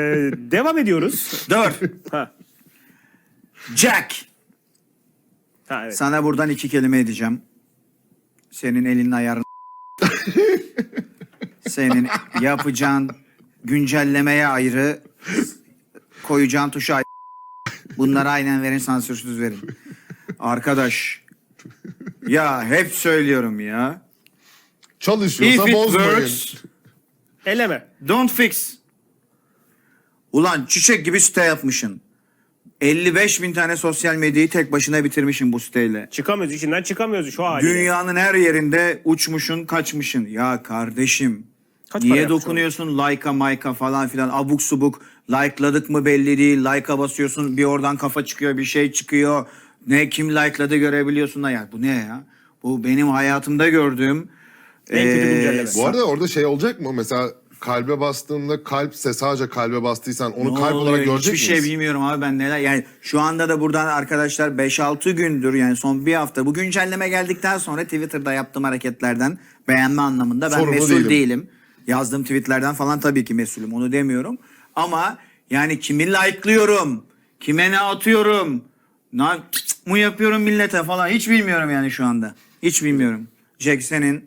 Ee, devam ediyoruz. Dur. Ha. Jack. Ha evet. Sana buradan iki kelime edeceğim. Senin elinin ayarını. Senin yapacağın güncellemeye ayrı, koyacağın tuşa ayrı. Bunları aynen verin sansürsüz verin. Arkadaş. Ya hep söylüyorum ya. Çalışıyorsa If it bozmayın. works, Eleme. don't fix. Ulan çiçek gibi site yapmışsın. 55 bin tane sosyal medyayı tek başına bitirmişsin bu siteyle. Çıkamıyoruz içinden çıkamıyoruz şu haliyle. Dünyanın her yerinde uçmuşun kaçmışın. Ya kardeşim Kaç para niye yapmış dokunuyorsun like'a mayka falan filan abuk subuk likeladık mı belli değil like'a basıyorsun bir oradan kafa çıkıyor bir şey çıkıyor ne kim likeladı görebiliyorsun da ya bu ne ya bu benim hayatımda gördüğüm En kötü güncelleme. Bu arada orada şey olacak mı? Mesela kalbe bastığında kalpse sadece kalbe bastıysan onu Ne kalp oluyor? olarak görecek Hiçbir miyiz? şey bilmiyorum abi ben neler. Yani şu anda da buradan arkadaşlar 5-6 gündür yani son bir hafta bu güncelleme geldikten sonra Twitter'da yaptığım hareketlerden beğenme anlamında ben Sorumlu mesul değilim. değilim. Yazdığım tweetlerden falan tabii ki mesulüm onu demiyorum. Ama yani kimi like'lıyorum, kime ne atıyorum, ne mu yapıyorum millete falan hiç bilmiyorum yani şu anda. Hiç bilmiyorum. Jack senin